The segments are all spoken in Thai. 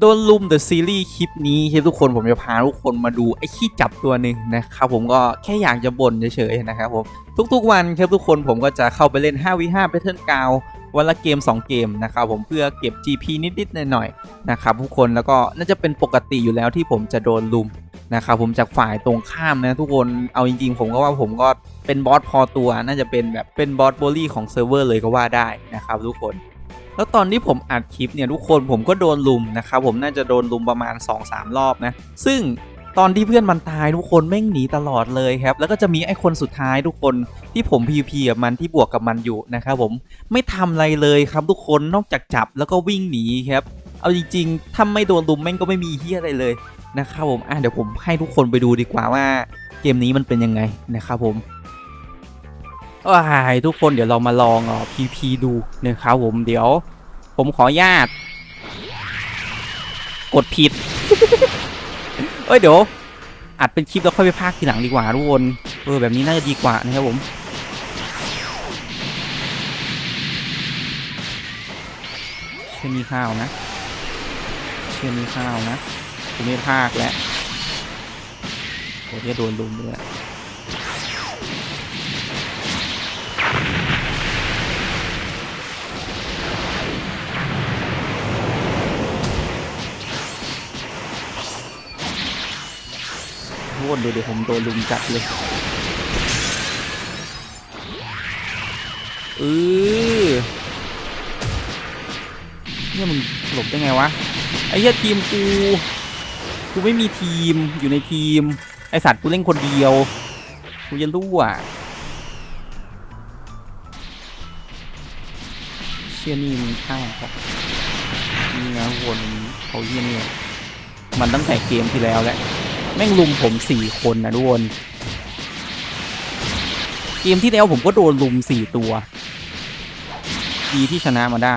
โดนลุมเดอะซีรีส์คลิปนี้ทุกคนผมจะพาทุกคนมาดูไอ้ขี้จับตัวหนึ่งนะครับผมก็แค่อยากจะบ่นเฉยๆนะครับผมทุกๆวันครับทุกคนผมก็จะเข้าไปเล่น 5v5 Battle g r o u n d วันละเกม 2 เกมนะครับผมเพื่อเก็บ GP นิดๆหน่อยๆนะครับทุกคนแล้วก็น่าจะเป็นปกติอยู่แล้วที่ผมจะโดนลุมนะครับผมจากฝ่ายตรงข้ามนะทุกคนเอาจริงๆ ผมก็ว่าผมก็เป็นบอสพอตัว น่าจะเป็นแบบเป็นบอสโบลี่ของเซิร์ฟเวอร์เลยก็ว่าได้นะครับทุกคน แล้วตอนที่ผมอัดคลิปเนี่ยทุกคนผมก็โดนลุมนะครับผมน่าจะโดนลุมประมาณ 2-3 รอบนะ ซึ่งตอนที่เพื่อนมันตายทุกคนแม่งหนีตลอดเลยครับ แล้วก็จะมีไอ้คนสุดท้ายทุกคนที่ผม PVP กับมันที่บวกกับมันอยู่นะครับผมไม่ทำอะไรเลยครับทุกคนนอกจากจับแล้วก็วิ่งหนีครับ เอาจริงๆถ้าไม่โดนลุมแม่งก็ไม่มีเฮียอะไรเลยนะครับผมอะเดี๋ยวผมให้ทุกคนไปดูดีกว่าว่าเกมนี้มันเป็นยังไงนะครับผม ว้ายทุกคนเดี๋ยวเรามาลองอ่อ PP ดูนะครับผมเดี๋ยว ผมขออนุญาต กดผิด เอ้ยเดี๋ยว อัดเป็นคลิปแล้วค่อยไปพากทีหลังดีกว่าทุกคนเออแบบนี้น่าจะดีกว่านะครับผมเชื่อมีข้าวนะเชื่อมีข้าวนะกูไม่พากแล้วโอ้ยโดนลุมด้วย โทษดูเดี๋ยวผมโดนลุมจัดเลยเออเนี่ยมึงหลบได้ไงวะ ไอ้เหี้ยทีมกู กูไม่มีทีมอยู่ในทีม ไอสัตว์กูเล่นคนเดียว กูจะรู้อะเชี่ยนี่มึงข้างครับนี่นะวนเขาเยี่ยนี่มันตั้งแต่เกมที่แล้วแหละ แม่งลุมผมสี่คนนะทุกคนเกมที่แล้วผมก็โดนลุมสี่ตัว ดีที่ชนะมาได้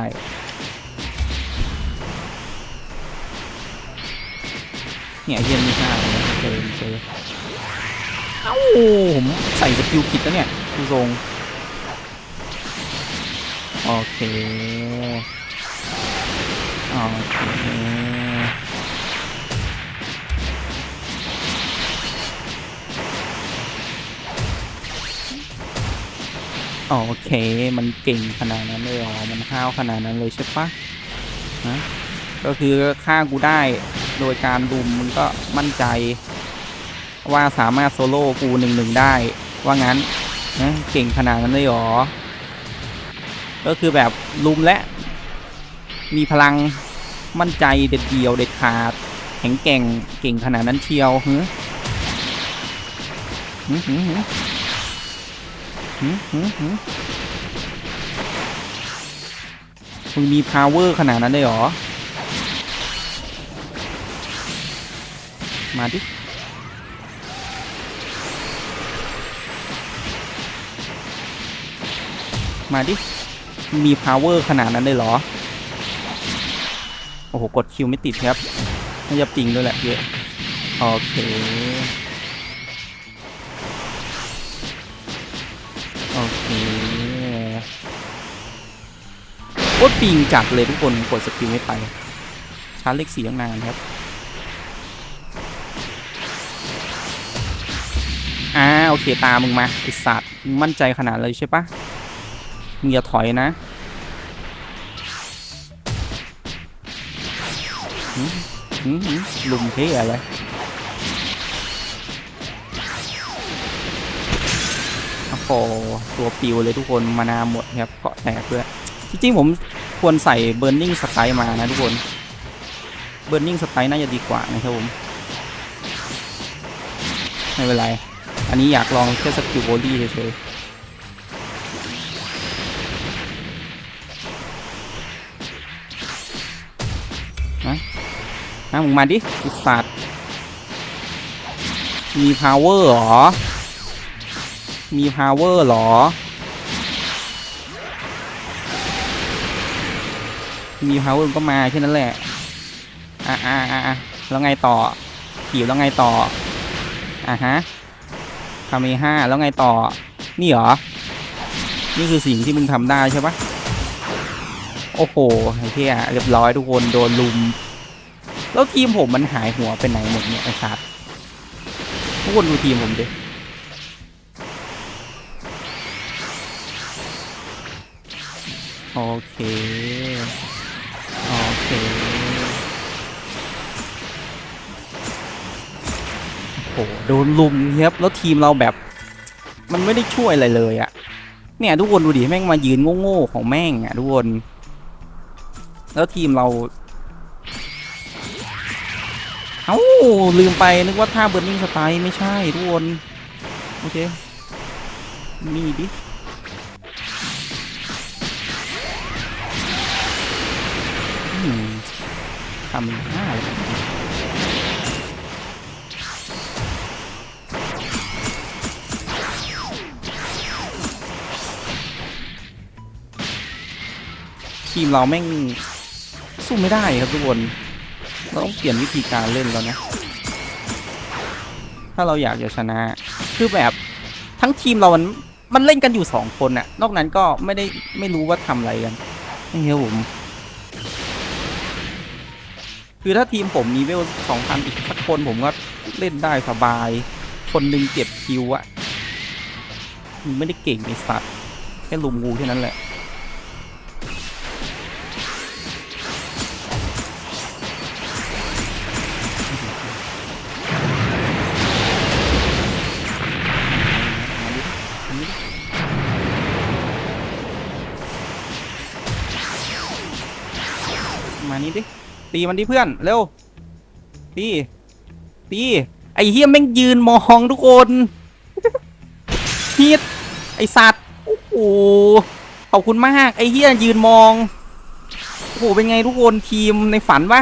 เนี่ยเฮียนี่ห้าเลยเจอเจอเอ้าผมใส่สกิลผิดแล้วเนี่ยดูทรงโอเค โอเค โอเค มันเก่งขนาดนั้นเลยหรอ มันห้าวขนาดนั้นเลยใช่ปะนะก็คือฆ่ากูได้โดยการดุมมึงก็มั่นใจ ว่าสามารถโซโล่กูหนึ่งหนึ่งได้ ว่างั้นนะเก่งขนาดนั้นเลยหรอ ก็คือแบบลุมและ มีพลังมั่นใจเด็ดเดียวเด็ดขาด แข็งแกร่งเก่งขนาดนั้นเชียวเฮึ ฮึฮึฮึฮึฮึฮึมึงมี power ขนาดนั้นเลยเหรอ มาดิมาดิ มี power ขนาดนั้นเลยเหรอ โอ้โห กดคิวไม่ติดครับน่าจะปิงด้วยแหละเยอะ โอเค คตรปิงจัดเลยทุกคนกดสกิลไม่ไปชาร์จเลขสีตั้งนานครับอ่าโอเคตามมึงมาไอสัตว์มั่นใจขนาดเลยใช่ปะมึงอย่าถอยนะหืมหืมหืมลุมเท่อะไรโอ้โหตัวปิวเลยทุกคนมานาหมดครับเกาะแตกด้วย จริงๆผมควรใส่เบิร์นนิ่งสไตล์มานะทุกคน เบิร์นนิ่งสไตล์น่าจะดีกว่านะครับผมไม่เป็นไร อันนี้อยากลองแค่สกิลโบลี่เฉยๆนะนะมึงมาดิอุตสัตว์มี power หรอ มี power หรอ มี power ก็มาแค่นั้นแหละ อะอะอะแล้วไงต่อขีบแล้วไงต่อ อะฮะคาเมห้าแล้วไงต่อ นี่เหรอ นี่คือสิ่งที่มึงทำได้ใช่ปะโอ้โหไอ้เหี้ยเรียบร้อยทุกคนโดนลุม แล้วทีมผมมันหายหัวไปไหนหมดเนี่ยไอ้สัตว์ทุกคนดูทีมผมดิโอเค โอ้โหโดนลุมครับแล้วทีมเราแบบ มันไม่ได้ช่วยอะไรเลยอะเนี่ยทุกคนดูดิแม่งมายืนโง่ๆของแม่งอะทุกคน แล้วทีมเรา เอ้าลืมไปนึกว่าท่าเบิร์นิ่งสไตล์ไม่ใช่ทุกคน โอเค นี่ดิำหน้าเลยทีมเราแม่งสู้ไม่ได้ครับทุกคน เราต้องเปลี่ยนวิธีการเล่นแล้วนะ ถ้าเราอยากจะชนะ คือแบบทั้งทีมเรามันมันเล่นกันอยู่สองคนน่ะ นอกนั้นก็ไม่ได้ไม่รู้ว่าทำอะไรกันนี่ครับผม คือถ้าทีมผมมีเวลสองพันอีกสักคนผมก็เล่นได้สบาย คนหนึ่งเก็บคิวอะมันไม่ได้เก่งไอสัตว์ แค่ลุมงูแค่นั้นแหละมานี่ดิ ตีมันดิเพื่อน เร็ว ตี ตี ไอ้เฮียแม่งยืนมองทุกคนฮิตไอสัตว์ โอ้โห ขอบคุณมาก ไอเฮียยืนมอง โอ้โห เป็นไงทุกคนทีมในฝันปะ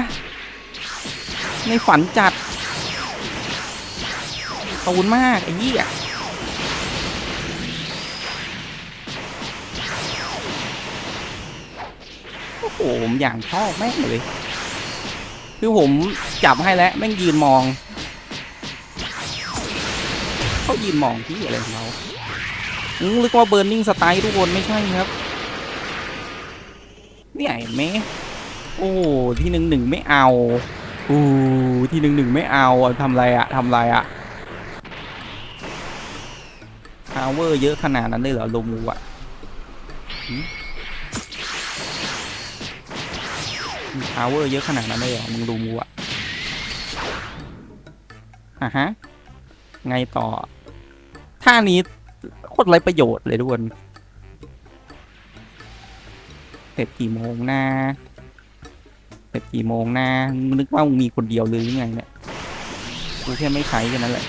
ในฝันจัด ขอบคุณมาก ไอเหี้ยโอ้โหผมอย่างชอบแม่งเลย คือผมจับให้แล้วแม่งยืนมอง เขายืนมองที่อะไรของเราอืมเรียกว่าเบิร์นนิ่งสไตล์ทุกคนไม่ใช่ครับเนี่ยเห็นไหมโอ้ที่หนึ่งหนึ่งไม่เอาโอ้ที่หนึ่งหนึ่งไม่เอาทำไรอะทำไรอะพาวเวอร์เยอะขนาดนั้นเลยเหรอลงมูอะ พาวเวอร์เยอะขนาดนั้นเลยเหรอมึงดูมูอะอะฮะ ไงต่อ ท่านี้โคตรไรประโยชน์เลยทุกคนเสร็จกี่โมงนะเสร็จกี่โมงนะนึกว่ามึงมีคนเดียวเลยหรือไงเนี่ยกูแค่ไม่ใช้แค่นั้นแหละ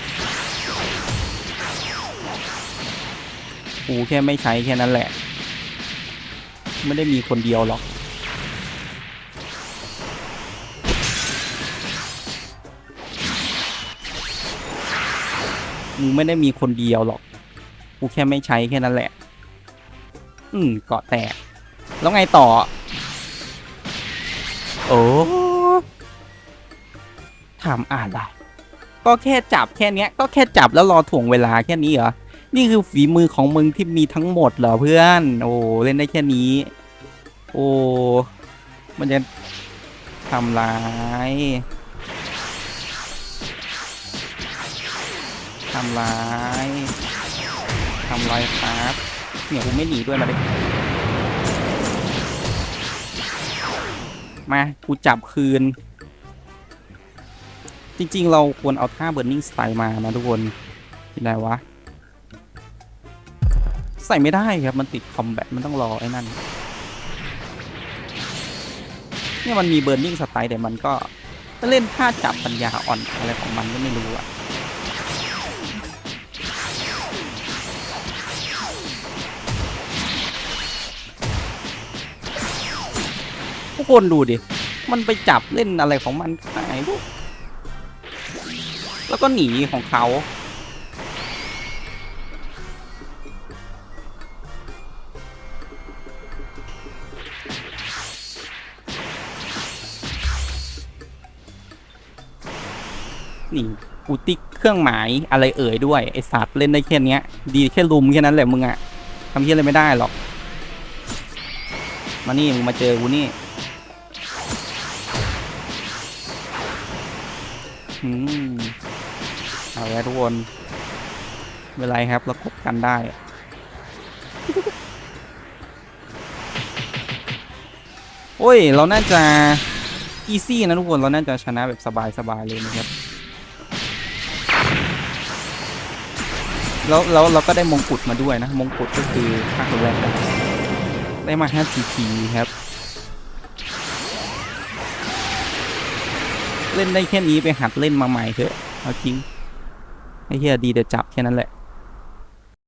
กูแค่ไม่ใช้แค่นั้นแหละ ไม่ได้มีคนเดียวหรอก มึงไม่ได้มีคนเดียวหรอก กูแค่ไม่ใช้แค่นั้นแหละ อืมเกาะแตก แล้วไงต่อ โอ้ทำอะไร ก็แค่จับแค่เนี้ยก็แค่จับแล้วรอถ่วงเวลาแค่นี้เหรอ นี่คือฝีมือของมึงที่มีทั้งหมดเหรอเพื่อน โอ้เล่นได้แค่นี้ โอ้ มันจะทำร้าย ทำร้ายทำร้ายครับเนี่ยกูไม่หนีด้วยมาดิมากูจับคืน จริงๆ เราควรเอาท่า Burning Style มานะทุกคนที่ไหนวะ ใส่ไม่ได้ครับ มันติดคอมแบทมันต้องรอไอ้นั่นเนี่ยมันมี Burning Style แต่มันก็ก็เล่นท่าจับปัญญาอ่อนอะไรของมันก็ไม่รู้อะ ทุกคนดูดิ มันไปจับเล่นอะไรของมันหายพวกแล้วก็หนีของเขา นี่กูติ๊กเครื่องหมายอะไรเอ่ยด้วย ไอสัตว์เล่นได้แค่นี้ดีแค่ลุมแค่นั้นแหละมึงอะทำเพี้ยอะไรไม่ได้หรอก มานี่มึงมาเจอกูนี่ อืมเอาแล้วทุกคนไม่เป็นไรครับเรากบกันได้โอ้ย เราน่าจะอีซี่นะทุกคน เราน่าจะชนะแบบสบายๆเลยนะครับ แล้วแล้วเราก็ได้มงกุฎมาด้วยนะ มงกุฎก็คือภาคแรกได้มา5 GP ครับ เล่นได้แค่นี้ไปหัดเล่นมาใหม่เถอะเอาจริงไอ้เฮียดีแต่จับแค่นั้นแหละ